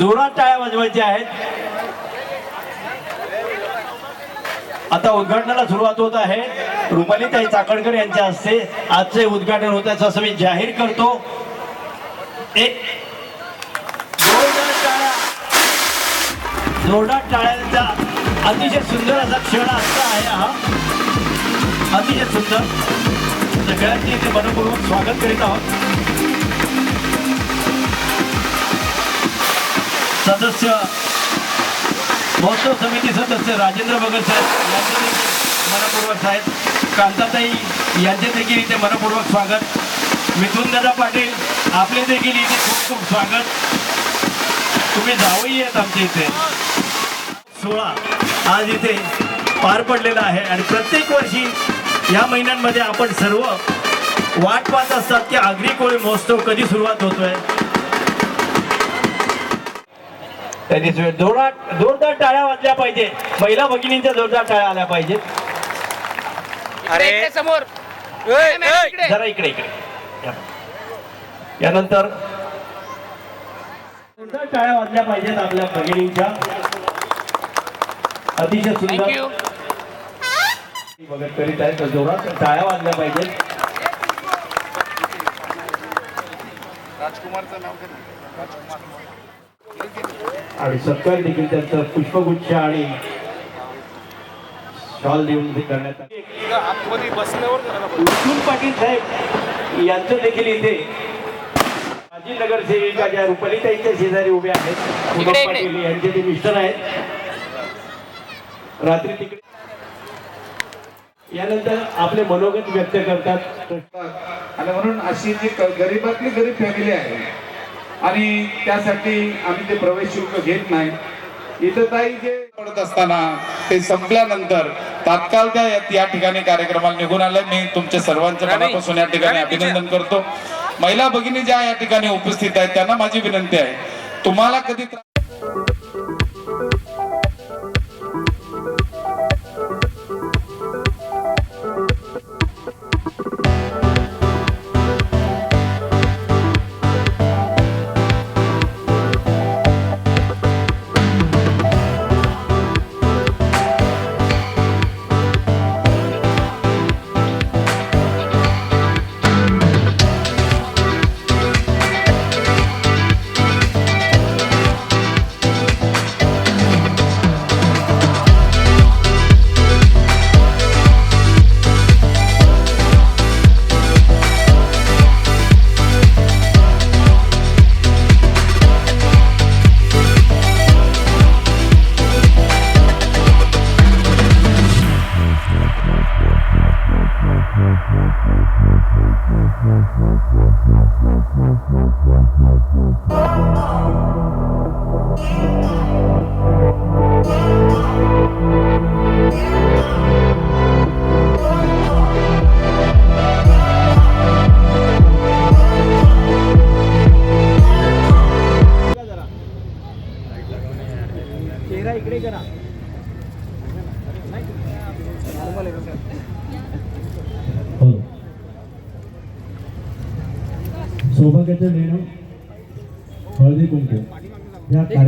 जोरात टाळ्या वाजवायच्या आहेत. आता उद्घाटनाला सुरुवात होत आहे. रुपालीताई चाकणकर यांच्या हस्ते आजचे उद्घाटन होत आहे. असं मी जाहीर करतो. एक जोरदार टाळ्यांचा अतिशय सुंदर असा क्षण असता आहे हा. अतिशय सुंदर. सगळ्यांचे इथे मनपूर्वक स्वागत करीत आहोत. सदस्य महोत्सव समिती सदस्य राजेंद्र बगर साहेब यांचे देखील मनपूर्वक साहेब कांताताई यांचे देखील इथे मनपूर्वक स्वागत. मिथुन दादा पाटील आपले देखील इथे खूप खूप स्वागत. तुम्ही जाऊही आहेत आमच्या इथे. सोळा आज इथे पार पडलेला आहे आणि प्रत्येक वर्षी या महिन्यांमध्ये आपण सर्व वाट पाहत असतात की आगरी कोळी महोत्सव कधी सुरुवात होतोय. त्यांनी जोरात जोरदार टाळ्या वाजल्या पाहिजे महिला भगिनींच्या जोरदार टाळ्या आल्या पाहिजेत. अरे. इकडे समोर. जरा इकडे इकडे. यानंतर जोरदार टाळ्या वाजल्या पाहिजेत आपल्या भगिनींच्या. अतिशय सुंदर. बघत करीत आहे तर जोरात टाळ्या वाजल्या पाहिजेत. आणि सत्कार देखील त्यांचं पुष्पगुच्छ आणि शॉल देऊन ते करण्यात आले. बसल्यावर पाटील साहेब यांचं देखील इथे माजी नगरसेविका ज्या रुपालीताईंच्या शेजारी उभे आहेत. पाटील यांचे ते मिस्टर आहेत. रात्री तिकडे यानंतर आपले मनोगत व्यक्त करतात. आणि म्हणून अशी जी गरीबातली गरीब फॅमिली आहे आणि त्यासाठी आम्ही ते प्रवेश शुल्क घेत नाही. इथं ताई जे पडत असताना ते संपल्यानंतर तात्काळ त्या या- या ठिकाणी कार्यक्रमाला निघून आले. मी तुमच्या सर्वांच्या मनापासून या ठिकाणी अभिनंदन करतो. महिला भगिनी ज्या या ठिकाणी उपस्थित आहेत त्यांना माझी विनंती आहे. तुम्हाला कधी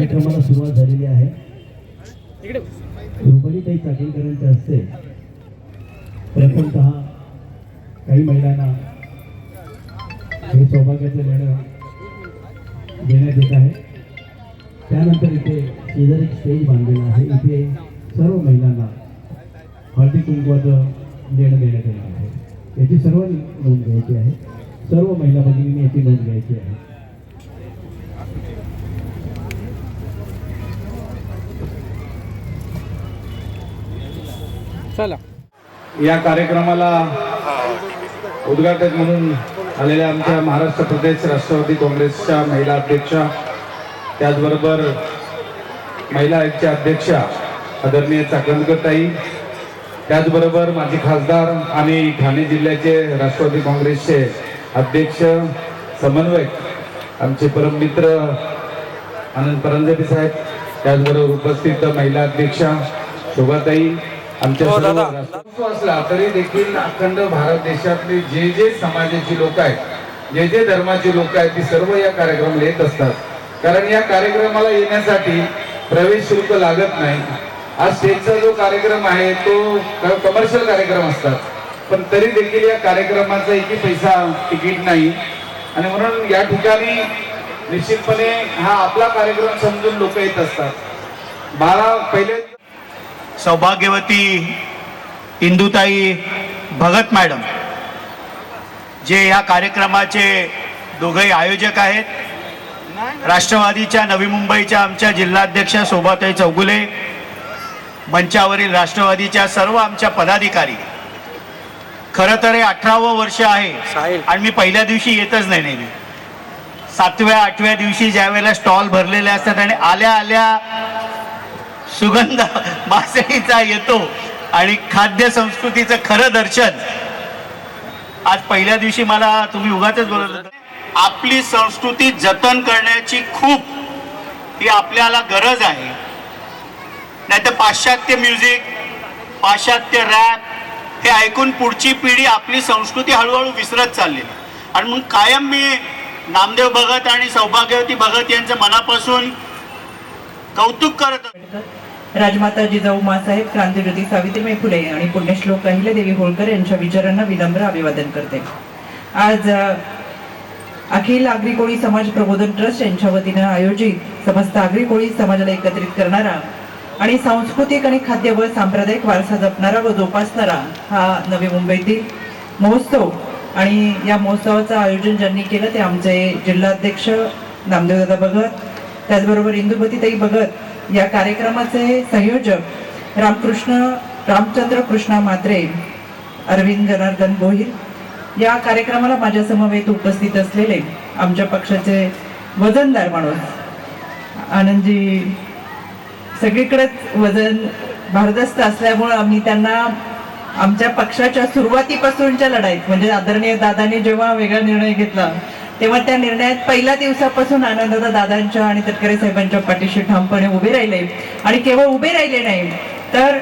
कार्यक्रमाला सुरुवात झालेली आहे. रुपालीताई चाकणकरांच्या हस्ते प्रथमतः काही महिलांना हे सौभाग्याचं लेणं देण्यात येत आहे. त्यानंतर इथे शेजारी एक स्टेज बांधलेलं आहे. इथे सर्व महिलांना हळदी कुंकवाचं देणं देण्यात येणार आहे. याची सर्व नोंद घ्यायची आहे. सर्व महिला भगिनींनी याची नोंद घ्यायची आहे. चला. या कार्यक्रमाला उद्घाटक म्हणून आलेल्या आमच्या महाराष्ट्र प्रदेश राष्ट्रवादी काँग्रेसच्या महिला अध्यक्षा त्याचबरोबर महिला आयोगच्या अध्यक्षा आदरणीय चाकणकरताई त्याचबरोबर माजी खासदार आणि ठाणे जिल्ह्याचे राष्ट्रवादी काँग्रेसचे अध्यक्ष समन्वयक आमचे परममित्र आनंद परंजपे साहेब त्याचबरोबर उपस्थित महिला अध्यक्षा शोभाताई आमच्या हो, असला तरी देखील अखंड भारत देशातले जे जे समाजाची लोक आहेत जे जे धर्माचे लोक आहेत ती सर्व या कार्यक्रमाला येत असतात. कारण या कार्यक्रमाला येण्यासाठी प्रवेश शुल्क लागत नाही. आज स्टेजचा जो कार्यक्रम आहे तो कमर्शियल कार्यक्रम असतात. पण तरी देखील या कार्यक्रमाचा एकही पैसा तिकीट नाही. आणि म्हणून या ठिकाणी निश्चितपणे हा आपला कार्यक्रम समजून लोक येत असतात. बारा पहिले सौभाग्यवती इंदुताई भगत मॅडम जे या कार्यक्रमाचे दोघंही आयोजक आहेत. राष्ट्रवादीच्या नवी मुंबईच्या आमच्या जिल्हाध्यक्षा शोभाताई चौगुले मंचावरील राष्ट्रवादीच्या सर्व आमच्या पदाधिकारी. खरं तर हे अठरावं वर्ष आहे. आणि मी पहिल्या दिवशी येतच नाही नेहमी. सातव्या आठव्या दिवशी ज्या वेळेला स्टॉल भरलेले असतात आणि आल्या आल्या सुगंध मासळीचा येतो आणि खाद्य संस्कृतीचं खरं दर्शन. आज पहिल्या दिवशी मला तुम्ही उगाच बोलत होता. आपली संस्कृती जतन करण्याची खूप ही आपल्याला गरज आहे. नाही तर पाश्चात्य म्युझिक पाश्चात्य रॅप हे ऐकून पुढची पिढी आपली संस्कृती हळूहळू विसरत चाललेली आणि म्हणून कायम मी नामदेव भगत आणि सौभाग्यवती भगत यांचं मनापासून कौतुक करत असतो. राजमाता जिजाऊ मासाहेब क्रांतीज्योती सावित्रीबाई फुले आणि पुण्यश्लोक अहिल्यादेवी होळकर यांच्या विचारांना विनम्र अभिवादन करते. आज अखिल आगरी कोळी समाज प्रबोधन ट्रस्ट यांच्या वतीनं आयोजित समस्त आगरी कोळी समाजाला एकत्रित करणारा आणि सांस्कृतिक आणि खाद्य व सांप्रदायिक वारसा जपणारा व जोपासणारा हा नवी मुंबईतील महोत्सव आणि या महोत्सवाचं आयोजन ज्यांनी केलं ते आमचे जिल्हाध्यक्ष नामदेवदादा भगत त्याचबरोबर इंदुमतीताई भगत या कार्यक्रमाचे संयोजक रामकृष्ण रामचंद्र कृष्णा मात्रे अरविंद जनार्दन गोहिल. या कार्यक्रमाला माझ्या समवेत उपस्थित असलेले आमच्या पक्षाचे वजनदार माणूस आनंदजी सगळीकडेच वजन भारदस्त असल्यामुळं आम्ही त्यांना आमच्या पक्षाच्या सुरुवातीपासूनच्या लढाईत म्हणजे आदरणीय दादांनी जेव्हा वेगळा निर्णय घेतला तेव्हा त्या निर्णयात पहिल्या दिवसापासून आनंददा दादांच्या आणि तटकरे साहेबांच्या पाठीशी ठामपणे उभे राहिले. आणि केवळ उभे राहिले नाही तर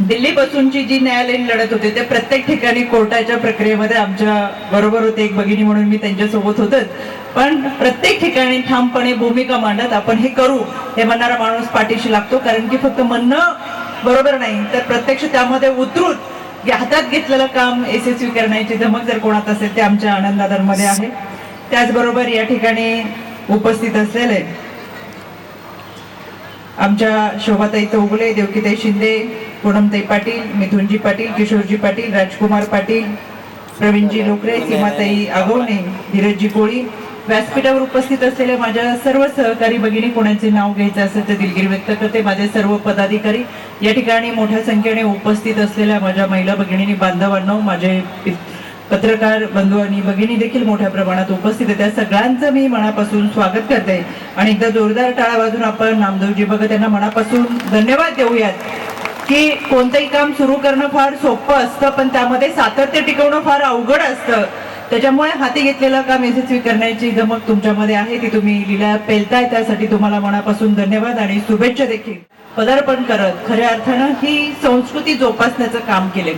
दिल्लीपासूनची जी न्यायालयीन लढत होते ते प्रत्येक ठिकाणी कोर्टाच्या प्रक्रियेमध्ये आमच्या बरोबर होते. एक भगिनी म्हणून मी त्यांच्यासोबत होतच. पण प्रत्येक ठिकाणी ठामपणे भूमिका मांडत आपण हे करू हे म्हणणारा माणूस पाठीशी लागतो. कारण की फक्त म्हणणं बरोबर नाही तर प्रत्यक्ष त्यामध्ये उतरून हातात घेतलेलं काम यशस्वी करण्याची धमक जर कोणात असेल ते आमच्या आनंदादरमध्ये आहे. त्याचबरोबर या ठिकाणी उपस्थित असलेले आमच्या शोभाताई चौगुले देवकीताई शिंदे पूनमताई पाटील मिथुनजी पाटील किशोरजी पाटील राजकुमार पाटील प्रवीणजी लोकरे सीमाताई आगवणे धीरजजी कोळी व्यासपीठावर उपस्थित असलेल्या माझ्या सर्व सहकारी भगिनी कोणाचे नाव घ्यायचं असेल तर दिलगिरी व्यक्त करते. माझे सर्व पदाधिकारी या ठिकाणी मोठ्या संख्येने उपस्थित असलेल्या माझ्या महिला भगिनी बांधवांना माझे पत्रकार बंधू आणि भगिनी देखील मोठ्या प्रमाणात उपस्थित आहे त्या सगळ्यांचं मी मनापासून स्वागत करते. आणि एकदा जोरदार टाळा वाजून आपण नामदेवजी भगत यांना मनापासून धन्यवाद देऊयात की कोणतंही काम सुरू करणं फार सोपं असतं पण त्यामध्ये सातत्य टिकवणं फार अवघड असतं. त्याच्यामुळे हाती घेतलेलं काम यशस्वी करण्याची धमक तुमच्यामध्ये आहे ती तुम्ही लिला पेलताय त्यासाठी तुम्हाला मनापासून धन्यवाद आणि शुभेच्छा देखील. पदार्पण करत खऱ्या अर्थानं ही संस्कृती जोपासण्याचं काम केले.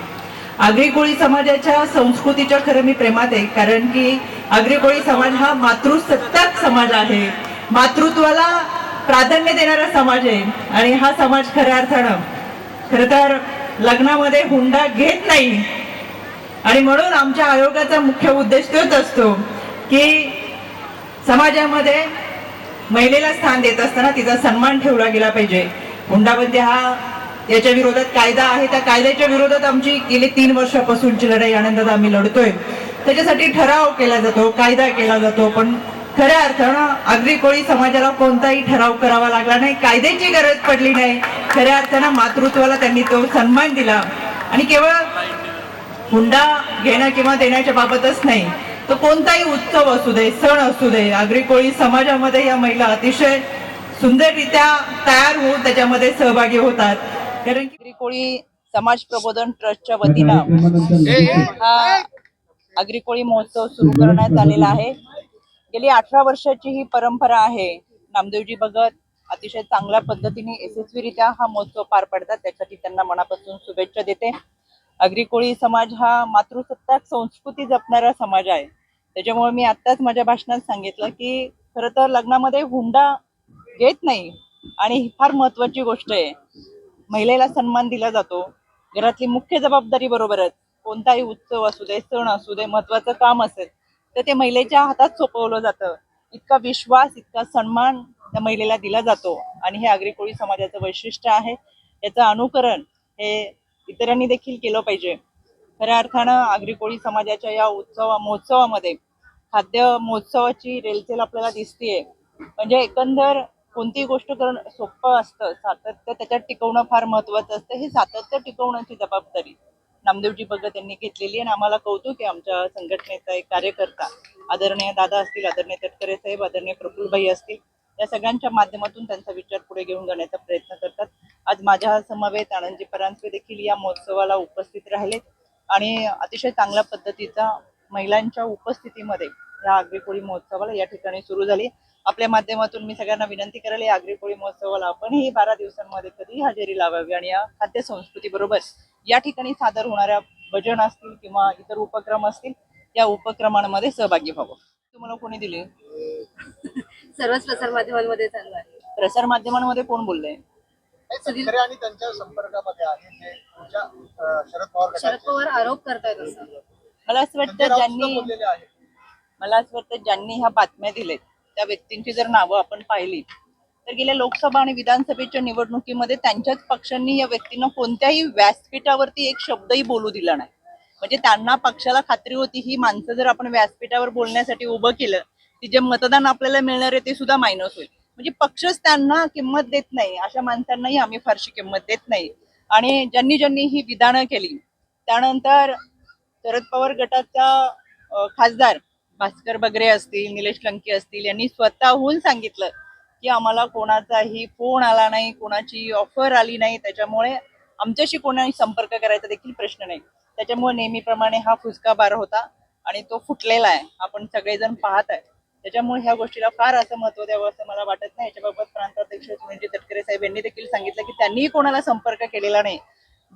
आगरी कोळी समाजाच्या संस्कृतीच्या खरं मी प्रेमात आहे कारण की आगरी कोळी समाज हा मातृसत्ताक समाज आहे. मातृत्वाला प्राधान्य देणारा समाज आहे आणि हा समाज खऱ्या अर्थानं खर तर लग्नामध्ये हुंडा घेत नाही. आणि म्हणून आमच्या आयोगाचा मुख्य उद्देश तोच असतो की समाजामध्ये महिलेला स्थान देत असताना तिचा सन्मान ठेवला गेला पाहिजे. हुंडाबंदी हा याच्या विरोधात कायदा आहे. त्या कायद्याच्या विरोधात आमची गेली तीन वर्षापासूनची लढाई आनंदात आम्ही लढतोय. त्याच्यासाठी ठराव केला जातो कायदा केला जातो. पण खऱ्या अर्थानं आगरी कोळी समाजाला कोणताही ठराव करावा लागला नाही कायद्याची गरज पडली नाही. खऱ्या अर्थानं मातृत्वाला त्यांनी तो सन्मान दिला. आणि केवळ हुंडा घेणं किंवा देण्याच्या बाबतच नाही. तो कोणताही उत्सव असू दे सण असू दे आगरी कोळी समाजामध्ये या महिला अतिशय सुंदररित्या तयार होऊन त्याच्यामध्ये सहभागी होतात. कारण की आगरी कोळी समाज प्रबोधन ट्रस्टच्या वतीनं हा आगरी कोळी महोत्सव सुरू करण्यात आलेला आहे. गेली अठरा वर्षाची ही परंपरा आहे. नामदेवजी भगत अतिशय चांगल्या पद्धतीने यशस्वीरित्या हा महोत्सव पार पाडतात. त्यासाठी त्यांना मनापासून शुभेच्छा देते. आगरी समाज हा मातृसत्ताक संस्कृती जपणारा समाज आहे. त्याच्यामुळे मी आत्ताच माझ्या भाषणात सांगितलं की खरं तर लग्नामध्ये हुंडा घेत नाही आणि ही फार महत्वाची गोष्ट आहे. महिलेला सन्मान दिला जातो. घरातली मुख्य जबाबदारी बरोबरच. कोणताही उत्सव असू दे सण असू दे महत्वाचं काम असेल तर ते महिलेच्या हातात सोपवलं जातं. इतका विश्वास इतका सन्मान त्या महिलेला दिला जातो. आणि हे आगरी कोळी समाजाचं वैशिष्ट्य आहे. याचं अनुकरण हे इतरांनी देखील केलं पाहिजे. खऱ्या अर्थानं आगरी कोळी समाजाच्या या उत्सवा महोत्सवामध्ये खाद्य महोत्सवाची रेलचेल आपल्याला दिसतीये. म्हणजे एकंदर कोणतीही गोष्ट करणं सोपं असतं सातत्य त्याच्यात टिकवणं फार महत्वाचं असतं हे सातत्य टिकवण्याची जबाबदारी नामदेवजी भगत यांनी घेतलेली आहे. आणि आम्हाला कौतुक आहे आमच्या संघटनेचा एक कार्यकर्ता आदरणीय दादा असतील आदरणीय तटकरे साहेब आदरणीय प्रफुल्लभाई असतील. या सगळ्यांच्या माध्यमातून त्यांचा विचार पुढे घेऊन जाण्याचा प्रयत्न करतात. आज माझ्या समवेत आनंदजी परांजपे देखील या महोत्सवाला उपस्थित राहिलेत. आणि अतिशय चांगल्या पद्धतीचा महिलांच्या उपस्थितीमध्ये या आगरी कोळी महोत्सवाला या ठिकाणी सुरू झाली. आपल्या माध्यमातून मी सगळ्यांना विनंती करेल या आगरी कोळी महोत्सवाला आपणही बारा दिवसांमध्ये कधी हजेरी लावावी आणि या खाद्य संस्कृती बरोबर या ठिकाणी सादर होणाऱ्या भजन असतील किंवा इतर उपक्रम असतील या उपक्रमांमध्ये सहभागी व्हावं. तुम्हाला कोणी दिले? सर्वच प्रसार माध्यमांमध्ये चालू आहे. प्रसार माध्यमांमध्ये कोण बोललंय? शेतकरी आणि त्यांच्या संपर्कामध्ये आहे जे तुमच्या अं, शरद पवार शरद गटाचे पवार आरोप करतायत असं. मला असं संजय वाटतं राऊत सुद्धा ज्यांनी बोललेले आहेत. मला असं वाटतं ज्यांनी ह्या बातम्या दिलेत त्या व्यक्तींची जर नावं आपण पाहिली तर गेल्या लोकसभा आणि विधानसभेच्या निवडणुकीमध्ये त्यांच्याच पक्षांनी या व्यक्तींना कोणत्याही व्यासपीठावरती एक शब्दही बोलू दिला नाही. म्हणजे त्यांना पक्षाला खात्री होती ही माणसं जर आपण व्यासपीठावर बोलण्यासाठी उभं केलं की जे मतदान आपल्याला मिळणार आहे ते सुद्धा मायनस होईल. म्हणजे पक्षच त्यांना किंमत देत नाही. अशा माणसांनाही आम्ही फारशी किंमत देत नाही. आणि ज्यांनी ज्यांनी ही विधानं केली त्यानंतर शरद पवार गटाचा खासदार भास्कर बगरे असतील निलेश लंके असतील यांनी स्वतःहून सांगितलं की आम्हाला कोणाचाही फोन आला नाही कोणाची ऑफर आली नाही. त्याच्यामुळे आमच्याशी कोणाही संपर्क करायचा देखील प्रश्न नाही. त्याच्यामुळे नेहमीप्रमाणे हा फुसका बार होता आणि तो फुटलेला आहे. आपण सगळेजण पाहत आहे. त्याच्यामुळे ह्या गोष्टीला फार असं महत्त्व द्यावं असं मला वाटत नाही. याच्याबाबत प्रांताध्यक्ष सुनीलजी तटकरे साहेब यांनी देखील सांगितलं की त्यांनीही कोणाला संपर्क केलेला नाही.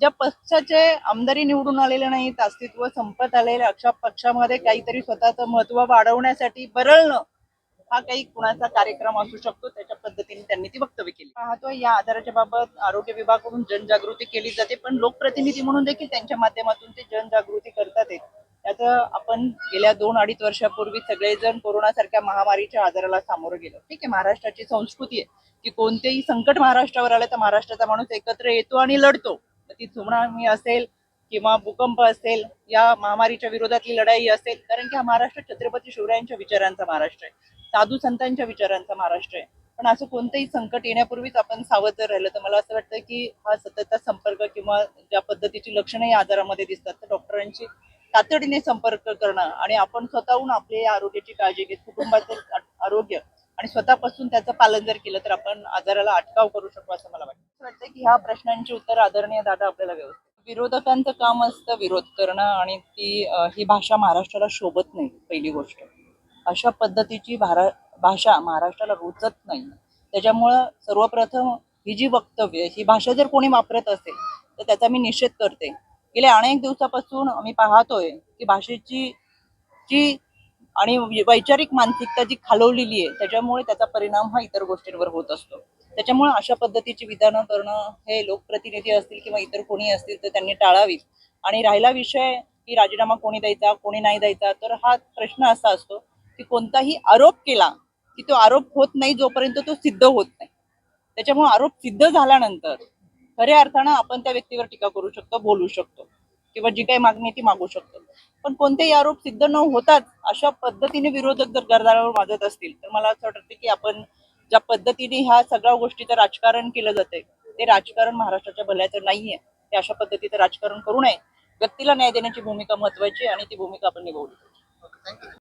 ज्या पक्षाचे आमदारी निवडून आलेले नाहीत अस्तित्व संपत आलेले अशा पक्षामध्ये काहीतरी स्वतःचं महत्त्व वाढवण्यासाठी बरळणं हा काही कुणाचा कार्यक्रम असू शकतो त्याच्या पद्धतीने त्यांनी ती वक्तव्य केली. पाहतो या आजाराच्या बाबत आरोग्य विभागाकडून जनजागृती केली जाते पण लोकप्रतिनिधी म्हणून देखील त्यांच्या माध्यमातून ते जनजागृती करतात त्यात त्याचं आपण गेल्या दोन अडीच वर्षापूर्वी सगळेजण कोरोनासारख्या महामारीच्या आजाराला सामोरं गेलो. ठीक आहे महाराष्ट्राची संस्कृती आहे. की कोणतेही संकट महाराष्ट्रावर आलं तर महाराष्ट्राचा माणूस एकत्र येतो आणि लढतो. ती सुनामी असेल किंवा भूकंप असेल या महामारीच्या विरोधातली लढाई असेल कारण की हा महाराष्ट्र छत्रपती शिवरायांच्या विचारांचा महाराष्ट्र आहे. साधू संतांच्या विचारांचा महाराष्ट्र आहे. पण असं कोणतंही संकट येण्यापूर्वीच आपण सावध जर राहिलं. तर मला असं वाटतं की हा सततचा संपर्क किंवा ज्या पद्धतीची लक्षणं या आजारामध्ये दिसतात तर डॉक्टरांची तातडीने संपर्क करणं आणि आपण स्वतःहून आपली आरोग्याची काळजी घेत कुटुंबाचं आरोग्य आणि स्वतःपासून त्याचं पालन जर केलं तर आपण आजाराला अटकाव करू शकतो असं मला वाटतं. असं वाटतं की ह्या प्रश्नांची उत्तर आदरणीय दादा आपल्याला व्यवस्थित. विरोधकांचं काम असतं विरोध करणं आणि ती ही भाषा महाराष्ट्राला शोभत नाही पहिली गोष्ट. अशा पद्धतीची भारा भाषा महाराष्ट्राला रुचत नाही. त्याच्यामुळं सर्वप्रथम ही जी वक्तव्य ही भाषा जर कोणी वापरत असेल तर त्याचा मी निषेध करते. गेल्या अनेक दिवसापासून आम्ही पाहतोय की भाषेची जी आणि वैचारिक मानसिकता जी खालवलेली आहे त्याच्यामुळे त्याचा परिणाम हा इतर गोष्टींवर होत असतो. त्याच्यामुळे अशा पद्धतीची विधानं करणं हे लोकप्रतिनिधी असतील किंवा इतर कोणी असतील तर त्यांनी टाळावीत. आणि राहिला विषय की राजीनामा कोणी द्यायचा कोणी नाही द्यायचा तर हा प्रश्न असा असतो की कोणताही आरोप केला की तो आरोप होत नाही जोपर्यंत तो सिद्ध होत नाही. त्याच्यामुळे आरोप सिद्ध झाल्यानंतर खऱ्या अर्थानं आपण त्या व्यक्तीवर टीका करू शकतो बोलू शकतो किंवा जी काही मागणी ती मागू शकतो. पण कोणतेही आरोप सिद्ध न होताच अशा पद्धतीने विरोधक जर गरदारावर वाजत असतील तर मला असं वाटतं की आपण ज्या पद्धतीने ह्या सगळ्या गोष्टीचं राजकारण केलं जाते ते राजकारण महाराष्ट्राच्या भल्याचं नाहीये. ते अशा पद्धतीचं राजकारण करू नये. व्यक्तीला न्याय देण्याची भूमिका महत्वाची आणि ती भूमिका आपण निभावली